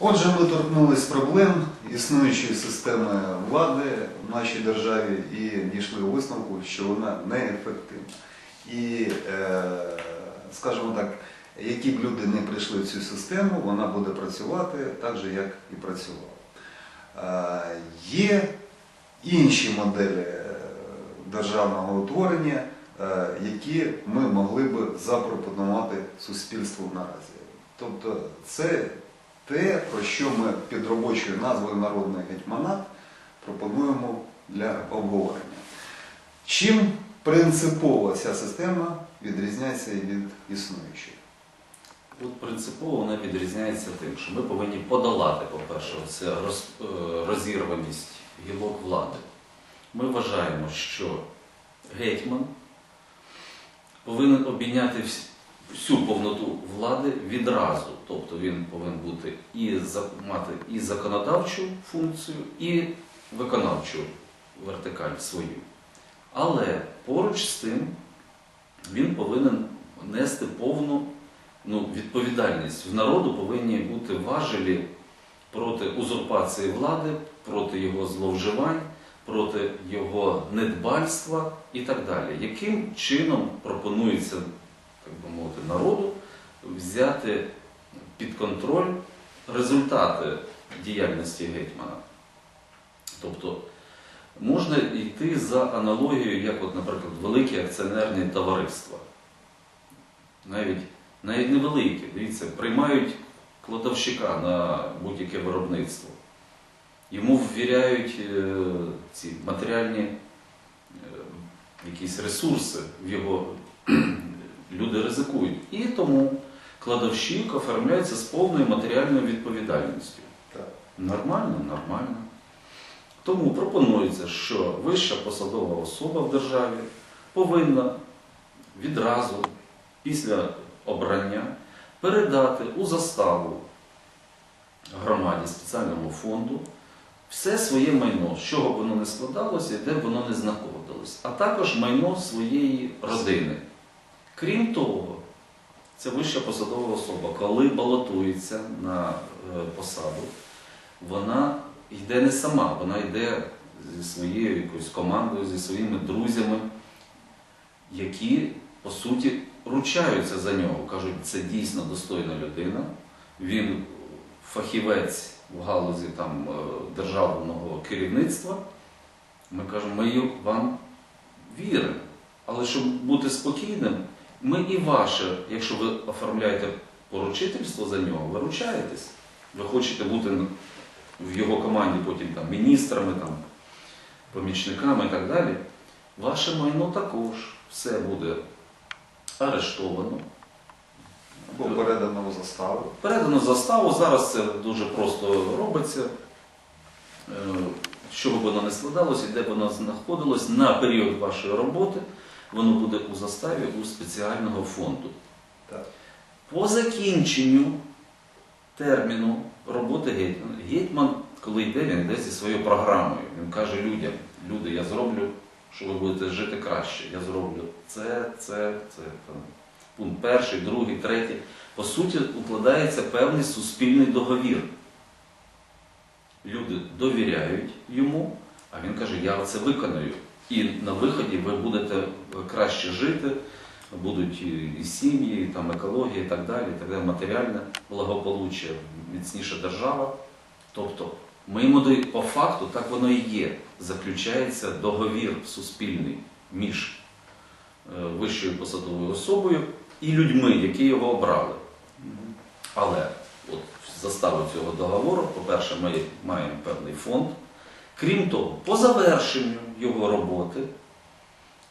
Отже, ми торкнулись проблем існуючої системи влади в нашій державі і дійшли у висновку, що вона неефективна. І, е, скажімо так, які б люди не прийшли в цю систему, вона буде працювати так же, як і працювала. Е, Є інші моделі е, державного утворення, які ми могли би запропонувати суспільству наразі. Тобто це те, про що ми під робочою назвою Народний гетьманат пропонуємо для обговорення. Чим принципово ця система відрізняється від існуючої? От принципово вона відрізняється тим, що ми повинні подолати, по-перше, це е, розірваність гілок влади. Ми вважаємо, що гетьман повинен обійняти вс- всю повноту влади відразу. Тобто він повинен бути і мати і законодавчу функцію, і виконавчу вертикаль свою. Але поруч з тим він повинен нести повну ну, відповідальність. В народу повинні бути важелі проти узурпації влади, проти його зловживань, проти його недбальства і так далі. Яким чином пропонується, так би мовити, народу взяти під контроль результати діяльності гетьмана? Тобто можна йти за аналогією, як, от, наприклад, великі акціонерні товариства. Навіть навіть невеликі, дивіться, приймають кладовщика на будь-яке виробництво. Йому ввіряють е, ці матеріальні е, якісь ресурси в його люди ризикують. І тому кладовщик оформляється з повною матеріальною відповідальністю. Так. Нормально, нормально. Тому пропонується, що вища посадова особа в державі повинна відразу після обрання передати у заставу громаді спеціальному фонду все своє майно, з чого б воно не складалося і де б воно не знаходилось, а також майно своєї родини. Крім того, це вища посадова особа, коли балотується на е, посаду, вона йде не сама, вона йде зі своєю якоюсь командою, зі своїми друзями, які, по суті, ручаються за нього. Кажуть, це дійсно достойна людина, він фахівець в галузі там, е, державного керівництва. Ми кажемо, ми вам віримо. Але щоб бути спокійним, ми і ваше, якщо ви оформляєте поручительство за нього, ви ручаєтесь. Ви хочете бути в його команді потім там, міністрами, там, помічниками і так далі. Ваше майно також все буде арештовано. Або передано в заставу. Передано заставу, зараз це дуже просто робиться. Е, Що б воно не складалося, і де б воно знаходилось на період вашої роботи, воно буде у заставі у спеціального фонду. Так. По закінченню терміну роботи гетьмана, гетьман, коли йде, він йде зі своєю програмою. Він каже людям, люди, я зроблю, що ви будете жити краще. Я зроблю це, це, це. Там. Пункт перший, другий, третій. По суті, укладається певний суспільний договір. Люди довіряють йому, а він каже, я це виконую. І на виході ви будете краще жити, будуть і- сім'ї, і там екологія і так далі, і так далі, матеріальне благополуччя, міцніша держава. Тобто, ми йому даємо- по факту так воно і є. Заключається договір суспільний між е, вищою посадовою особою і людьми, які його обрали. Але от заставу цього договору, по-перше, ми маємо певний фонд. Крім того, по завершенню його роботи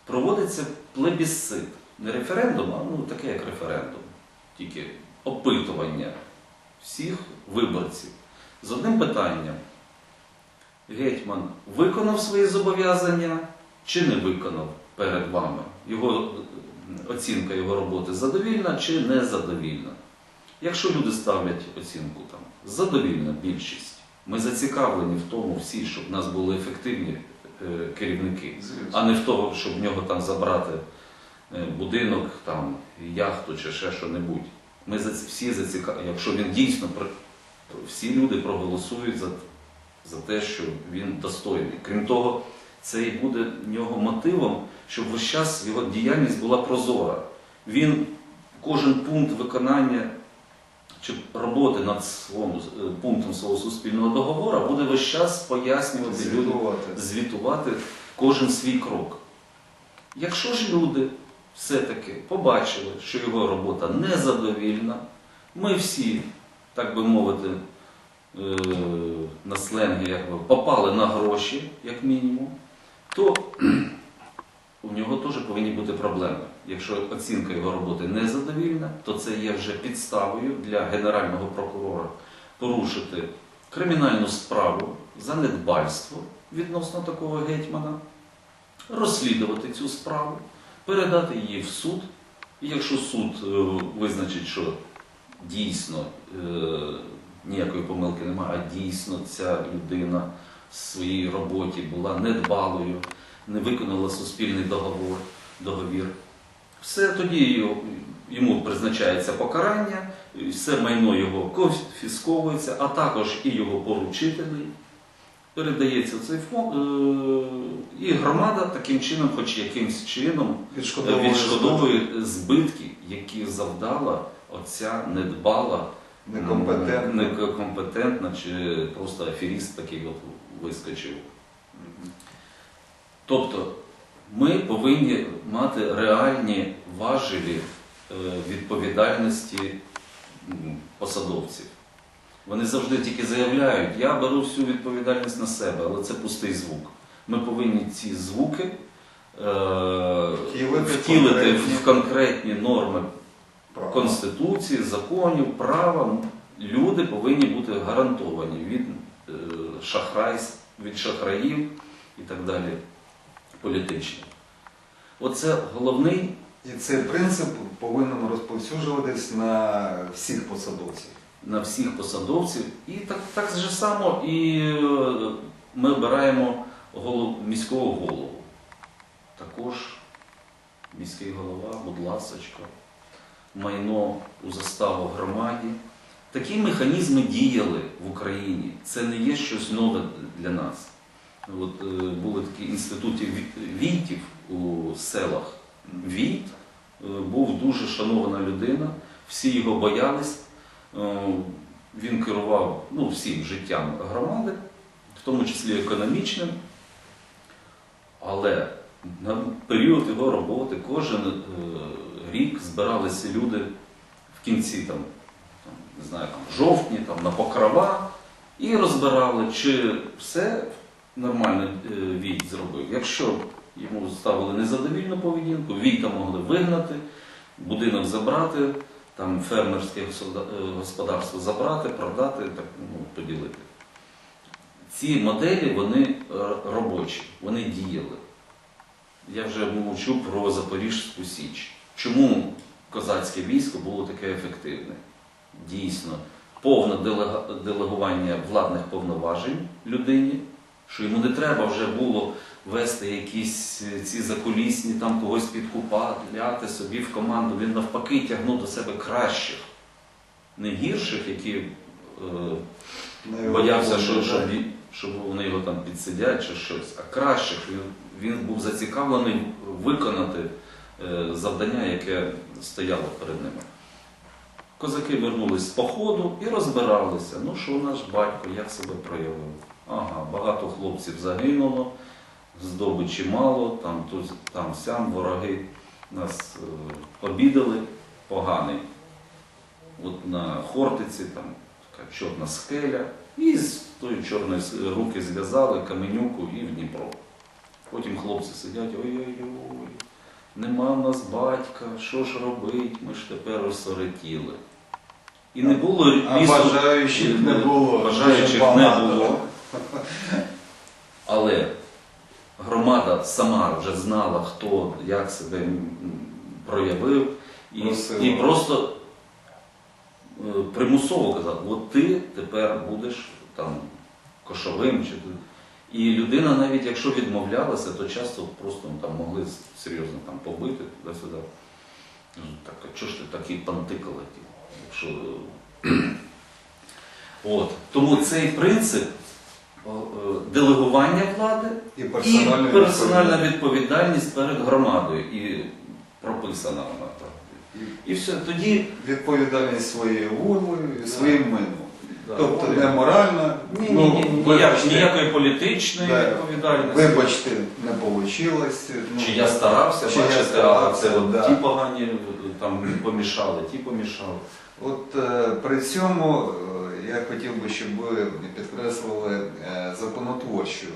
проводиться плебісцит. Не референдум, а ну, таке як референдум, тільки опитування всіх виборців з одним питанням. Гетьман виконав свої зобов'язання чи не виконав перед вами? Його е, оцінка його роботи задовільна чи незадовільна? Якщо люди ставлять оцінку там задовільна більшість, ми зацікавлені в тому всі, щоб в нас були ефективні е, керівники, а не в того, щоб в нього там забрати е, будинок, там, яхту чи ще що-небудь. Ми всі зацікавлені, якщо він дійсно всі люди проголосують за, за те, що він достойний. Крім того, це і буде в нього мотивом, щоб весь час його діяльність була прозора. Він кожен пункт виконання чи роботи над своїм е, пунктом свого суспільного договору буде весь час пояснювати людям, Звітувати. звітувати кожен свій крок. Якщо ж люди все-таки побачили, що його робота незадовільна, ми всі, так би мовити, е, на сленгі якби, попали на гроші, як мінімум, то у нього теж повинні бути проблеми. Якщо оцінка його роботи незадовільна, то це є вже підставою для Генерального прокурора порушити кримінальну справу за недбальство відносно такого гетьмана, розслідувати цю справу, передати її в суд. І якщо суд е, визначить, що дійсно е, ніякої помилки немає, а дійсно ця людина в своїй роботі була недбалою, не виконала суспільний договор, договір, все тоді йому призначається покарання, все майно його конфісковується, а також і його поручителі. Передається цей фонд, е, і громада таким чином, хоч якимсь чином, Відшкодовує відшкодовує збитки, які завдала оця недбала, некомпетентна чи просто аферіст такий от вискочив. Тобто ми повинні мати реальні важелі е, відповідальності посадовців. Вони завжди тільки заявляють, я беру всю відповідальність на себе, але це пустий звук. Ми повинні ці звуки е, Втілити втілити конкретні в конкретні норми Право. Конституції, законів, права. Люди повинні бути гарантовані від е, від шахраїв і так далі політичних. Оце головний І цей принцип повинен розповсюджуватись на всіх посадовців. на всіх посадовців. І так, так же само і е, ми обираємо голов, міського голову. Також міський голова, будь ласочка, майно у заставу громаді. Такі механізми діяли в Україні. Це не є щось нове для нас. От, е, були такі інститути ві- війтів у селах. Війт е, був дуже шанована людина, всі його боялись. Е, Він керував ну, всім життям громади, в тому числі економічним. Але на період його роботи кожен рік збиралися люди в кінці там, не знаю, там, жовтні, там, на покрова і розбирали, чи все нормально е, Війт зробив. Якщо йому ставили незадовільну поведінку, Війта могли вигнати, будинок забрати, там фермерське е, господарство забрати, продати, так, ну, поділити. Ці моделі вони робочі, вони діяли. Я вже мовчу про Запорізьку Січ. Чому козацьке військо було таке ефективне? Дійсно, повне делегування владних повноважень людині, що йому не треба вже було вести якісь е, ці закулісні, там когось підкупати собі в команду. Він навпаки тягнув до себе кращих, не гірших, які е, боявся, що, що, так. він- що вони його там підсидять чи щось, а кращих. Він, він був зацікавлений виконати е, завдання, яке стояло перед ними. Козаки вернулись з походу і розбиралися. Ну, що наш батько, як себе проявив? Ага, багато хлопців загинуло, здобичі мало, там, тут, там сям вороги нас е, обідали, поганий. От на Хортиці там така чорна скеля, і з тої чорної руки зв'язали каменюку і в Дніпро. Потім хлопці сидять, ой-ой-ой, нема в нас батька, що ж робить, ми ж тепер осиротіли. І не було А лісу, бажаючих не було. Бажаючих не було. Але громада сама вже знала, хто як себе проявив, і, Просила. і просто е, примусово казав, от ти тепер будеш там кошовим. Чи. І людина, навіть якщо відмовлялася, то часто просто ну, там могли серйозно там побити туди-сюди. Ну, Так, а чого ж ти такий пантикалий? Якщо От. Тому цей принцип е, делегування влади І і персональна персональна відповідальність перед громадою. І прописана вона так. І все. Тоді відповідальність своєю волею і своїм минулим. да, Тобто не моральна, ні, ну, ні, ні, вибачте, ніякої політичної Да. відповідальності. вибачте, не вийшло. Чи я старався, Чи я бачите, а це от да. ті погані е, там помішали, ті помішали. От е, при цьому е, я хотів би, щоб ви підкреслили е, законотворчу,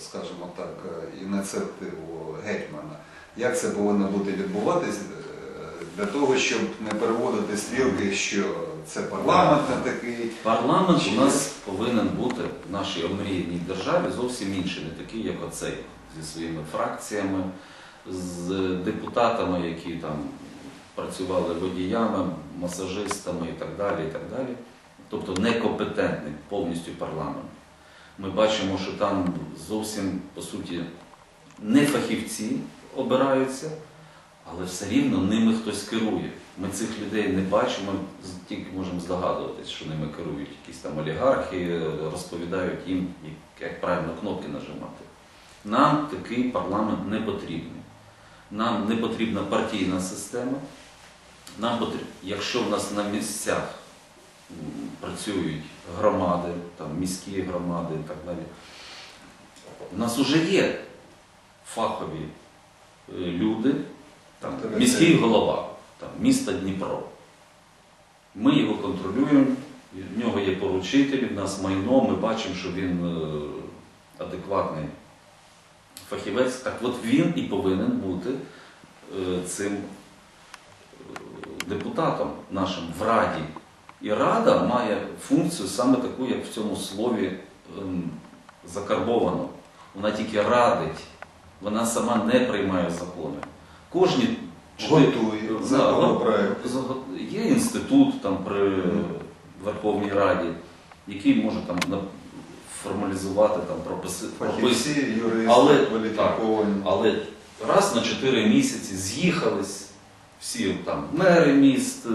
скажімо так, е, ініціативу гетьмана. Як це повинно бути відбуватись е, для того, щоб не переводити стрілки, що це парламент не такий. Парламент Чи у нас повинен бути в нашій омріяній державі зовсім інший, не такий, як оцей, зі своїми фракціями, з депутатами, які там працювали водіями, масажистами і так далі. і так далі. Тобто некомпетентний повністю парламент. Ми бачимо, що там зовсім, по суті, не фахівці обираються, але все рівно ними хтось керує. Ми цих людей не бачимо, тільки можемо здогадуватись, що ними керують якісь там олігархи, розповідають їм, як- правильно кнопки нажимати. Нам такий парламент не потрібний. Нам не потрібна партійна система. Нам потрібно, якщо в нас на місцях працюють громади, там, міські громади і так далі, у нас вже є фахові е, люди, там, міський голова там, міста Дніпро. Ми його контролюємо, в нього є поручитель, в нас майно, ми бачимо, що він е, адекватний фахівець. Так от він і повинен бути е, цим депутатом нашим в Раді. І Рада має функцію саме таку, як в цьому слові ем, закарбовано. Вона тільки радить, вона сама не приймає закони. Кожні чотири- Готує законопроект. Є інститут там при Верховній Раді, який може там формалізувати там прописи. Фахівці, юристи, Але- кваліфіковані. Але раз на 4 місяці з'їхались всі там мери міст, е,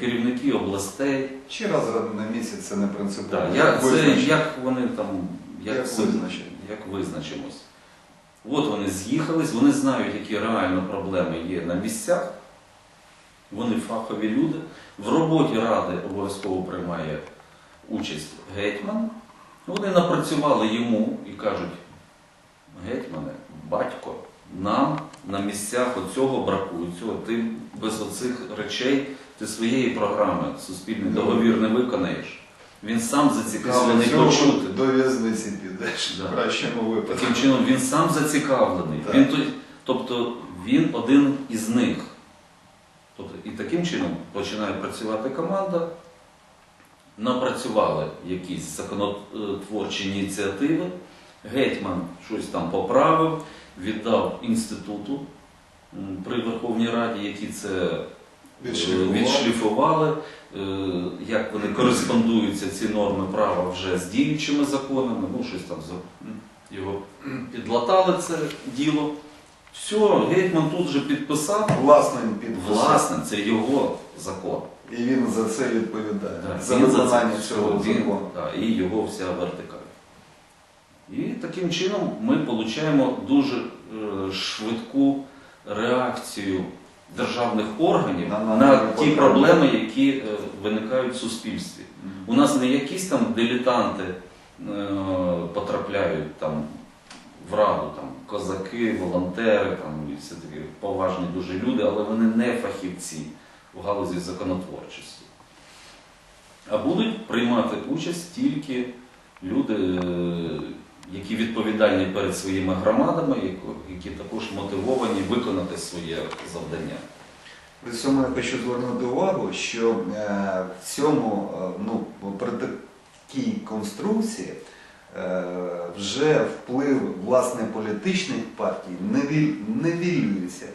керівники областей. Чи раз на місяць це не принципово. Так, як, це, як вони там як, Як визначено. як визначимось. От вони з'їхались, вони знають, які реально проблеми є на місцях. Вони фахові люди. В роботі ради обов'язково приймає участь гетьман. Вони напрацювали йому і кажуть, гетьмане, батько, нам на місцях оцього бракує, цього. Ти без оцих речей ти своєї програми суспільний Ну. договір не виконаєш. Він сам зацікавлений Після цього почути. до в'язниці підеш Да. в кращому випадку. Таким чином він сам зацікавлений. Так. Він, тобто він один із них. Тобто, і таким чином починає працювати команда. Напрацювали якісь законотворчі ініціативи. Гетьман щось там поправив, віддав інституту при Верховній Раді, які це е, відшліфували, е, як вони кореспондуються ці норми права вже з діючими законами, ну щось там його підлатали це діло. Все, гетьман тут же підписав. Власним підписом. Власне, це його закон. І він за це відповідає. Да, за виконання цього закону. і його вся вертикаль. І таким чином ми отримуємо дуже е, швидку реакцію державних органів На ті проблеми, які е, виникають в суспільстві. У нас не якісь там дилетанти е, потрапляють там в раду, там козаки, волонтери, там і все такі поважні дуже люди, але вони не фахівці в галузі законотворчості. А будуть приймати участь тільки люди, які відповідальні перед своїми громадами, які також мотивовані виконати своє завдання. При цьому я хочу звернути увагу, що е, в цьому, е, ну, при такій конструкції е, вже вплив власне політичних партій невіль- невілюється.